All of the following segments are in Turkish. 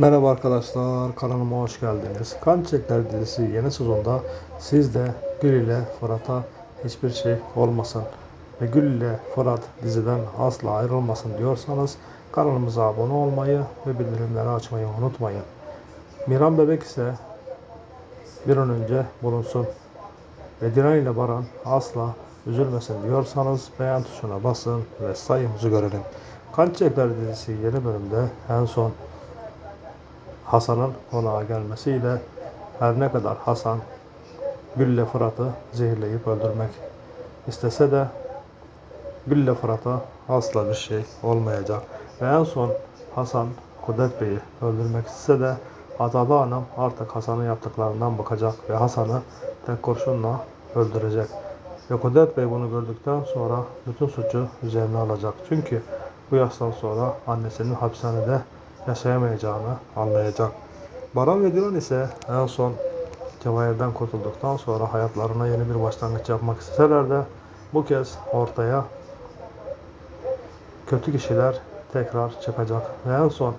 Merhaba arkadaşlar, kanalıma hoş geldiniz. Kan Çiçekler dizisi yeni sezonda siz de Gül ile Fırat'a hiçbir şey olmasın ve Gül ile Fırat diziden asla ayrılmasın diyorsanız kanalımıza abone olmayı ve bildirimleri açmayı unutmayın. Miran Bebek ise bir an önce bulunsun ve Dilan ile Baran asla üzülmesin diyorsanız beğen tuşuna basın ve sayımızı görelim. Kan Çiçekler dizisi yeni bölümde en son Hasan'ın konağa gelmesiyle her ne kadar Hasan Gül'le Fırat'ı zehirleyip öldürmek istese de Gül'le Fırat'a asla bir şey olmayacak. Ve en son Hasan Kudret Bey'i öldürmek istese de Adalı Hanım artık Hasan'ın yaptıklarından bakacak ve Hasan'ı tek kurşunla öldürecek. Ve Kudret Bey bunu gördükten sonra bütün suçu üzerine alacak. Çünkü bu yaştan sonra annesinin hapishanede yaşayamayacağını anlayacak. Baran ve Dilan ise en son Cevahir'den kurtulduktan sonra hayatlarına yeni bir başlangıç yapmak isteseler de bu kez ortaya kötü kişiler tekrar çıkacak. Ve en son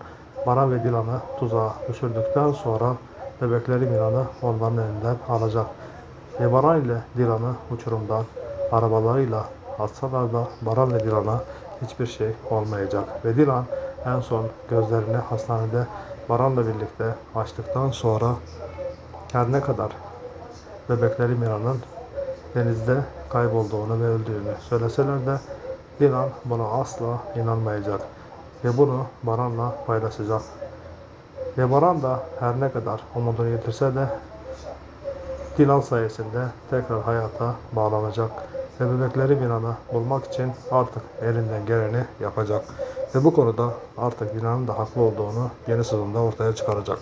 Baran ve Dilan'ı tuzağa düşürdükten sonra bebekleri Miran'ı onların elinden alacak. Ve Baran ile Dilan'ı uçurumdan arabalarıyla atsalar da Baran ve Dilan'a hiçbir şey olmayacak. Ve Dilan en son gözlerini hastanede Baran'la birlikte açtıktan sonra her ne kadar bebekleri Mira'nın denizde kaybolduğunu ve öldüğünü söyleseler de Dilan buna asla inanmayacak ve bunu Baran'la paylaşacak. Ve Baran da her ne kadar umudunu yitirse de Dilan sayesinde tekrar hayata bağlanacak ve bebekleri bulmak için artık elinden geleni yapacak. Ve bu konuda artık Dilan'ın da haklı olduğunu yeni sezonda ortaya çıkaracak.